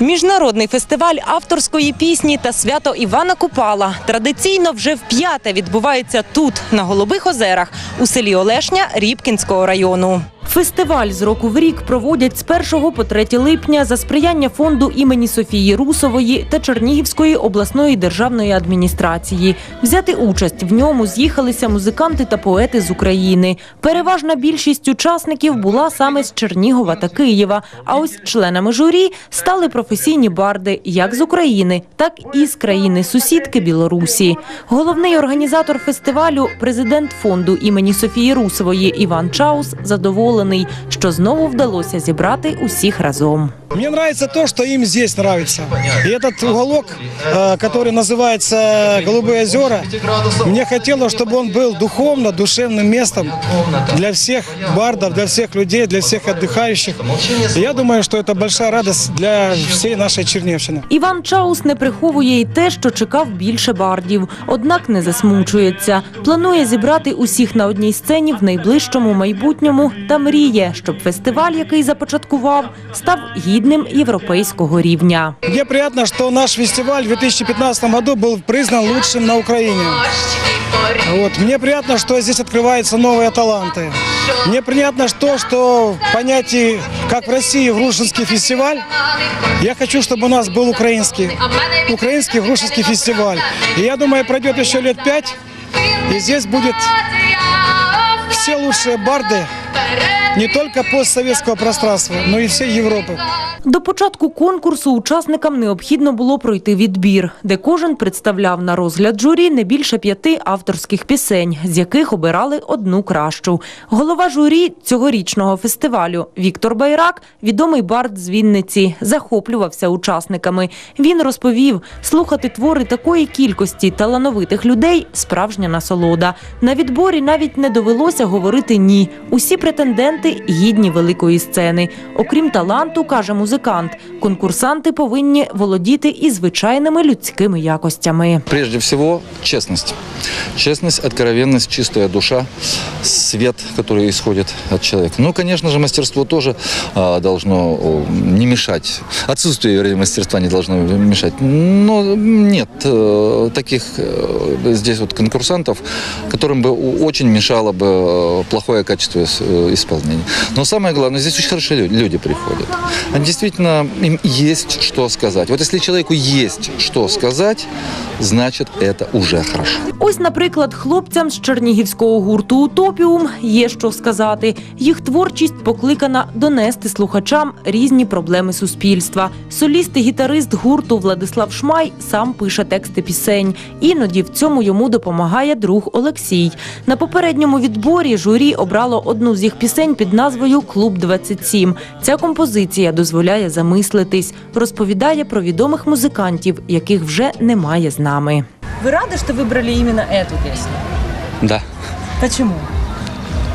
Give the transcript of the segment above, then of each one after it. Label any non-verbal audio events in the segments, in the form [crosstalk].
Міжнародний фестиваль авторської пісні та свято Івана Купала традиційно вже вп'яте відбувається тут, на Голубих озерах, у селі Олешня Рібкінського району. Фестиваль з року в рік проводять з 1 по 3 липня за сприяння фонду імені Софії Русової та Чернігівської обласної державної адміністрації. Взяти участь в ньому з'їхалися музиканти та поети з України. Переважна більшість учасників була саме з Чернігова та Києва. А ось членами журі стали професійні барди як з України, так і з країни сусідки Білорусі. Головний організатор фестивалю, президент фонду імені Софії Русової Іван Чаус, задоволений, що знову вдалося зібрати усіх разом. Мне нравится то, что им здесь нравится. И этот уголок, э, который называется Голубые озера, мне хотелось, чтобы он был духовно, душевным местом для всех бардов, для всех людей, для всех отдыхающих. И я думаю, что это большая радость для всей нашей Черневщины. Іван Чаус не приховує й те, що чекав більше бардів, однак не засмучується. Планує зібрати усіх на одній сцені в найближчому майбутньому та мріє, щоб фестиваль, який започаткував, став гідним європейського рівня. Мне приятно, что наш фестиваль в 2015 году был признан лучшим на Украине. Вот. Мне приятно, что здесь открываются новые таланты. Мне приятно, что, что в понятии, как в России, Грушинский фестиваль, я хочу, чтобы у нас был украинский, украинский Грушинский фестиваль. И я думаю, пройдет еще лет пять, и здесь будет все лучшие барды не только постсоветского пространства, но и всей Европы. До початку конкурсу учасникам необхідно було пройти відбір, де кожен представляв на розгляд журі не більше п'яти авторських пісень, з яких обирали одну кращу. Голова журі цьогорічного фестивалю Віктор Байрак, відомий бард з Вінниці, захоплювався учасниками. Він розповів, слухати твори такої кількості талановитих людей справжня насолода. На відборі навіть не довелося говорити ні. Усі претенденти гідні великої сцени. Окрім таланту, каже музикант, конкурсанти повинні володіти і звичайними людськими якостями. Прежде всего, честность. Честность, откровенность, чистая душа, свет, который исходит от человека. Ну, конечно же, мастерство тоже а, должно о, не мешать. Отсутствие, вернее, мастерства не должно мешать. Но нет э, таких э, здесь вот конкурсантов, которым бы у- очень мешало бы э, плохое качество ис- э, исполнения. Но самое главное, здесь очень хорошие люди, люди приходят. Они действительно, им есть что сказать. Вот если человеку есть что сказать, значит, это уже хорошо. Ось, наприклад, хлопцям з чернігівського гурту Утопіум є що сказати. Їх творчість покликана донести слухачам різні проблеми суспільства. Соліст і гітарист гурту Владислав Шмай сам пише тексти пісень. Іноді в цьому йому допомагає друг Олексій. На попередньому відборі журі обрало одну з їх пісень під назвою Клуб 27 Ця композиція дозволяє замислитись, розповідає про відомих музикантів, яких вже немає з нами. Вы рады, что выбрали именно эту песню? Да, Почему?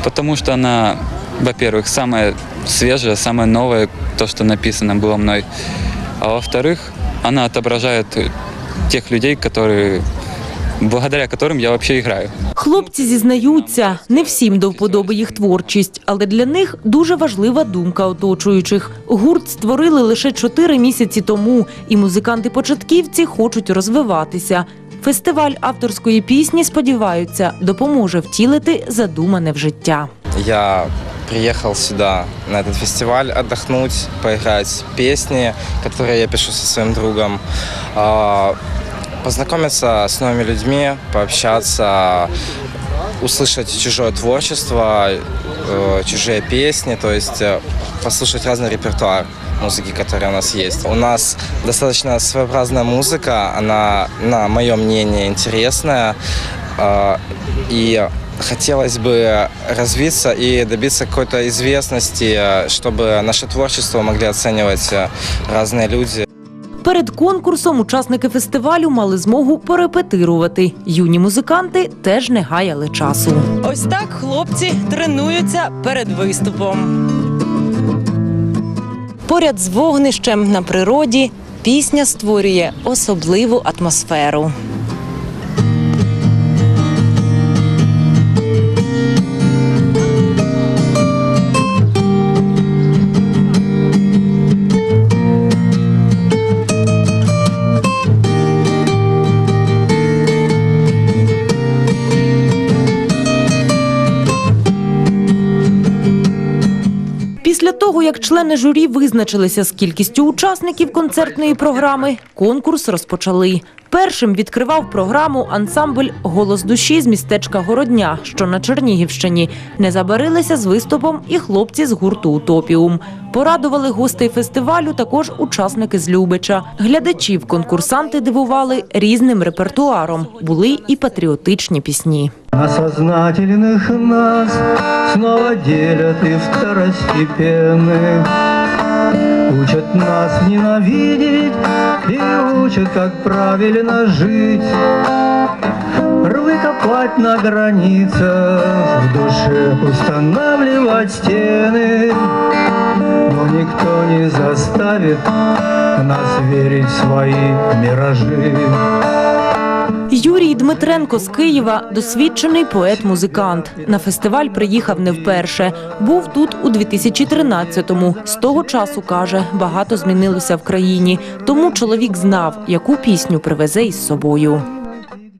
потому что она, во-первых, самая свежая, самая новая, то, что написано было мной. А во-вторых, она отображает э, тех людей, которые, благодаря которым я вообще играю. Хлопці зізнаються, не всім до вподоби їх творчість, але для них дуже важлива думка оточуючих. Гурт створили лише чотири місяці тому, і музиканти-початківці хочуть розвиватися. Фестиваль авторської пісні, сподіваються, допоможе втілити задумане в життя. Я приехал сюда, на этот фестиваль, отдохнуть, поиграть песни, которые я пишу со своим другом, познакомиться с новыми людьми, пообщаться, услышать чужое творчество, э, чужие песни, то есть э, послушать разный репертуар музыки, которая у нас есть. У нас достаточно своеобразная музыка, она, на мое мнение, интересная. э, И хотелось бы развиться и добиться какой-то известности, чтобы наше творчество могли оценивать разные люди. Перед конкурсом учасники фестивалю мали змогу порепетирувати. Юні музиканти теж не гаяли часу. Ось так хлопці тренуються перед виступом. Поряд з вогнищем на природі пісня створює особливу атмосферу. Після того, як члени журі визначилися з кількістю учасників концертної програми, конкурс розпочали. Першим відкривав програму ансамбль Голос душі з містечка Городня, що на Чернігівщині. Не забарилися з виступом і хлопці з гурту Утопіум. Порадували гостей фестивалю також учасники з Любича. Глядачів конкурсанти дивували різним репертуаром. Були і патріотичні пісні. На сознательных нас снова делят и второстепенных Учат нас ненавидеть и учат, как правильно жить. Рвы копать на границах, в душе устанавливать стены. Но никто не заставит нас верить в свои миражи Юрій Дмитренко з Києва досвідчений поет-музикант. На фестиваль приїхав не вперше. Був тут у 2013-му. З того часу каже, багато змінилося в країні. Тому чоловік знав, яку пісню привезе із собою.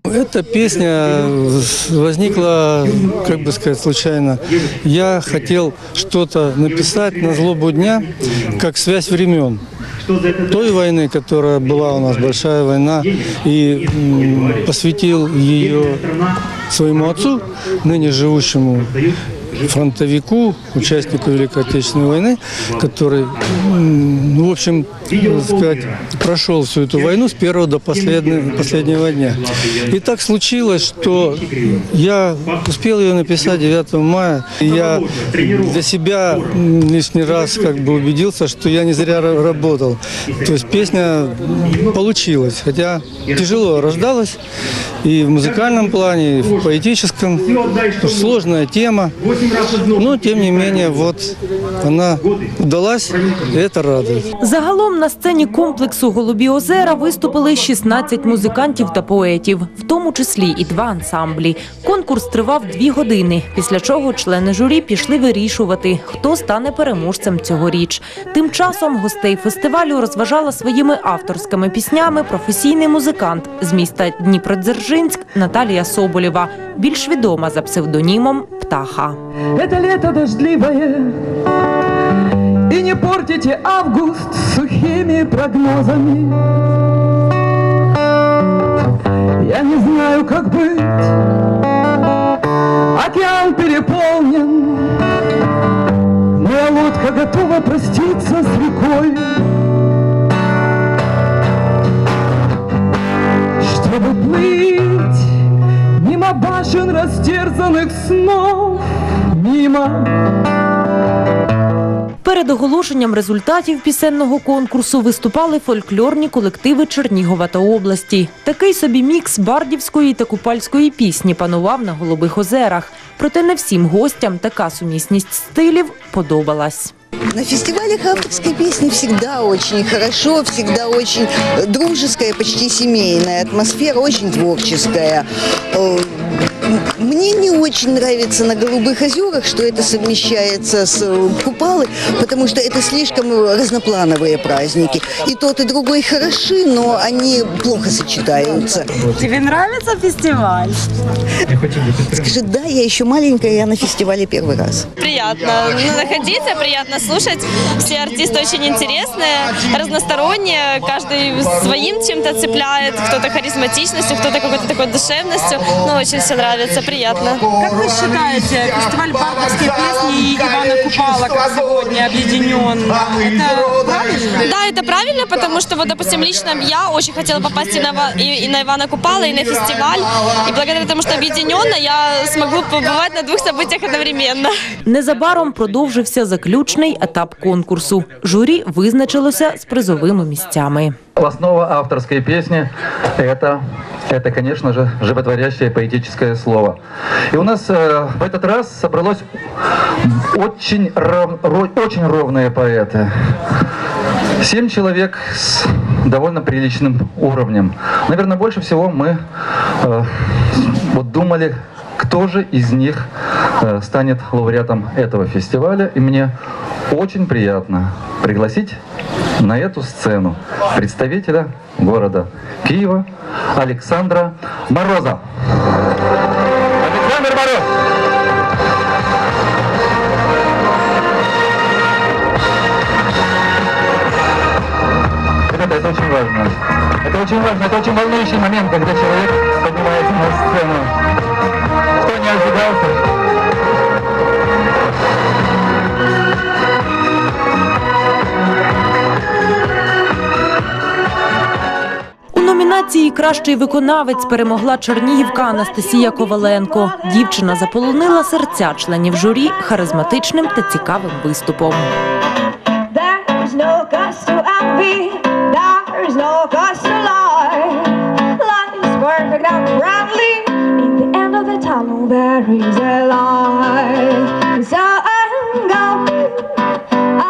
Эта песня возникла, как бы сказать, случайно. Я хотел что-то написать на злобу дня, как связь времен Той войны, которая была у нас, большая война, и м, посвятил ее своему отцу, ныне живущему фронтовику, участнику Великой Отечественной войны, который, ну, в общем, сказать, прошел всю эту войну с первого до последнего, последнего дня. И так случилось, что я успел ее написать 9 мая. И я для себя лишний раз как бы убедился, что я не зря ра- работал. То есть песня получилась, хотя тяжело рождалась и в музыкальном плане, и в поэтическом. Сложная тема, но тем не менее вот она удалась, и это радует. Загалом на сцені комплексу Голубі озера виступили 16 музикантів та поетів, в тому числі і два ансамблі. Конкурс тривав дві години, після чого члени журі пішли вирішувати, хто стане переможцем цьогоріч. Тим часом гостей фестивалю розважала своїми авторськими піснями професійний музикант з міста Дніпродзержинськ Наталія Соболєва, більш відома за псевдонімом Птаха. Это лето дождливое. И не портите август сухими прогнозами. Я не знаю, как быть. Океан переполнен. Моя лодка готова проститься с рекой. Чтобы плыть Мимо башен растерзанных снов Мимо Перед оголошенням результатів пісенного конкурсу виступали фольклорні колективи Чернігова та області. Такий собі мікс бардівської та купальської пісні панував на Голубих озерах. Проте не всім гостям така сумісність стилів подобалась. На фестивалях авторской песни всегда очень хорошо, всегда очень э, дружеская, почти семейная атмосфера, очень творческая. Мне не очень нравится на Голубых озерах, что это совмещается с э, Купалы, потому что это слишком разноплановые праздники. И тот, и другой хороши, но они плохо сочетаются. Тебе нравится фестиваль? Скажи, да, я еще маленькая, я на фестивале первый раз. приятно ну, находиться, приятно слушать. Все артисты очень интересные, разносторонние, каждый своим чем-то цепляет, кто-то харизматичностью, кто-то какой-то такой душевностью. Ну, очень все нравится, приятно. Как вы считаете, фестиваль бардовской песни и Ивана Купала, как сегодня объединен, это правильно? Да, это правильно, потому что, вот, допустим, лично я очень хотела попасть и на, Ва- и, и на Ивана Купала, и на фестиваль. И благодаря тому, что объединенно, я смогу побывать на двух событиях одновременно. Незабаром продовжився заключний етап конкурсу. Журі визначилося з призовими місцями. Основа авторской песни это, это, конечно же, животворящее поэтическое слово. И у нас э, в этот раз собралось очень, ров- ро- очень ровные поэты. Семь человек с довольно приличным уровнем. Наверное, больше всего мы э, вот думали, кто же из них э, станет лауреатом этого фестиваля. И мне очень приятно пригласить на эту сцену представителя города Киева Александра Мороза. Александр Мороз! Очень важно, это очень волнующий момент, когда человек поднимается на сцену. Кто не ожидался? У номінації Кращий виконавець перемогла чернігівка Анастасія Коваленко. Дівчина заполонила серця членів журі харизматичним та цікавим виступом. There's no cost to lie. Life is perfect and friendly. In the end of the tunnel, there is a light. So I'm going,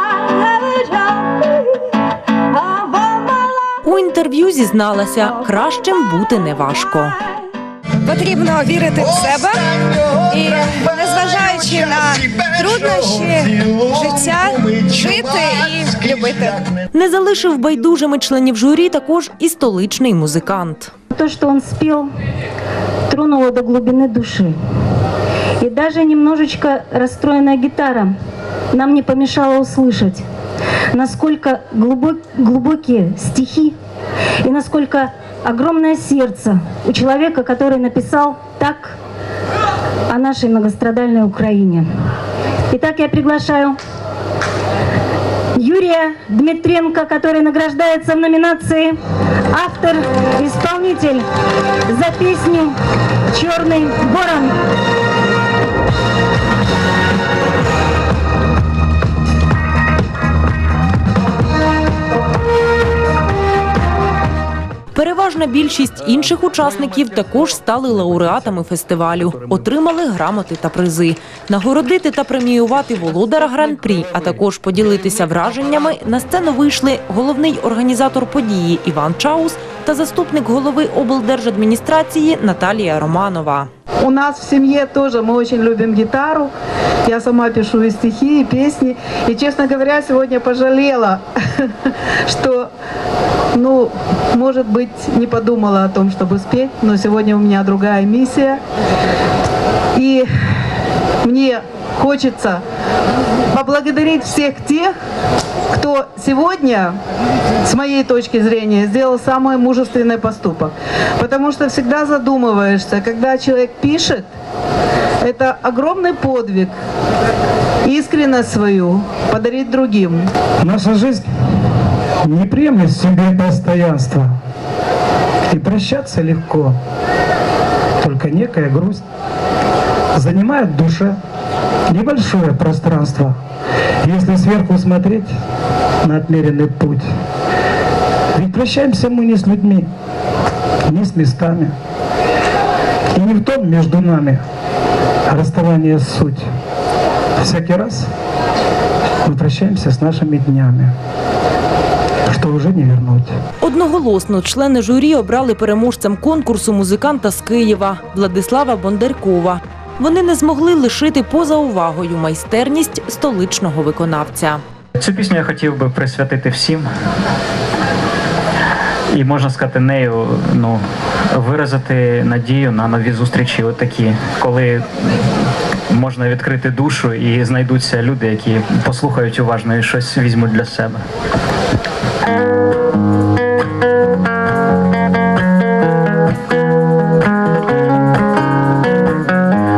I have a job. Of all my life. У інтерв'ю зізналася, кращим бути неважко. Потрібно вірити в себе і, незважаючи на труднощі життя, жити і любити. Не залишив байдужими членів журі також і столичний музикант. То, что он спел, тронуло до глубины души. И даже немножечко расстроенная гитара нам не помешала услышать, насколько глубок- глубокие стихи и насколько огромное сердце у человека, который написал так о нашей многострадальной Украине. Итак, я приглашаю Юрия Дмитренко, который награждается в номинации «Автор-исполнитель» за песню «Черный ворон». Переважна більшість інших учасників також стали лауреатами фестивалю, отримали грамоти та призи. Нагородити та преміювати володара гран-прі, а також поділитися враженнями на сцену вийшли головний організатор події Іван Чаус та заступник голови облдержадміністрації Наталія Романова. У нас в семье тоже мы очень любим гитару. Я сама пишу и стихи, и песни. И, честно говоря, сегодня пожалела, что, [laughs] ну, может быть, не подумала о том, чтобы спеть, но сегодня у меня другая миссия. И мне хочется поблагодарить всех тех, кто сегодня, с моей точки зрения, сделал самый мужественный поступок. Потому что всегда задумываешься, когда человек пишет, это огромный подвиг, искренность свою подарить другим. Наша жизнь не приемлет в себе постоянства. И прощаться легко. Только некая грусть занимает в душе небольшое пространство. Если сверху смотреть на отмеренный путь, ведь прощаемся мы не с людьми, не с местами. И не в том между нами расставание суть. Всякий раз мы прощаемся с нашими днями, что уже не вернуть. Одноголосно члени журі обрали переможцем конкурсу музиканта з Києва Владислава Бондаркова. Вони не змогли лишити поза увагою майстерність столичного виконавця. Цю пісню я хотів би присвятити всім. І можна сказати, нею ну, виразити надію на нові зустрічі, от такі, коли можна відкрити душу і знайдуться люди, які послухають уважно і щось візьмуть для себе.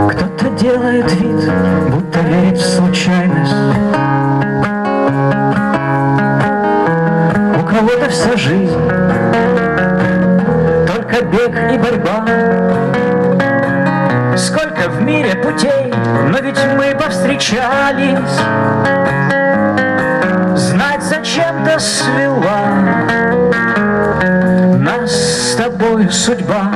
Кто-то делает вид, будто верит в случайность. У кого-то вся жизнь Только бег и борьба Сколько в мире путей Но ведь мы повстречались свела Нас с тобой судьба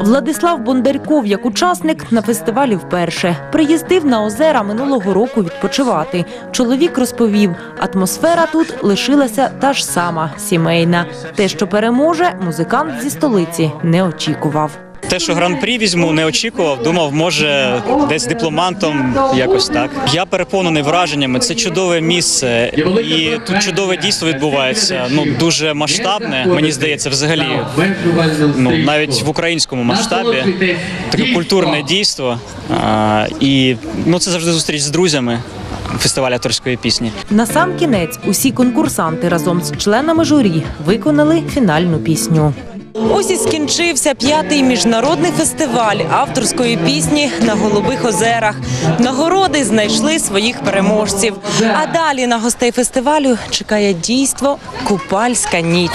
Владислав Бондарков, як учасник, на фестивалі вперше приїздив на озера минулого року відпочивати. Чоловік розповів, атмосфера тут лишилася та ж сама сімейна. Те, що переможе, музикант зі столиці не очікував. Те, що гран-прі візьму, не очікував. Думав, може десь дипломантом якось так. Я переповнений враженнями. Це чудове місце, і тут чудове дійство відбувається. Ну дуже масштабне. Мені здається, взагалі ну навіть в українському масштабі таке культурне дійство. А, і ну це завжди зустріч з друзями. фестиваль авторської пісні. На сам кінець усі конкурсанти разом з членами журі виконали фінальну пісню. Ось і скінчився п'ятий міжнародний фестиваль авторської пісні на Голубих озерах. Нагороди знайшли своїх переможців. А далі на гостей фестивалю чекає дійство Купальська ніч.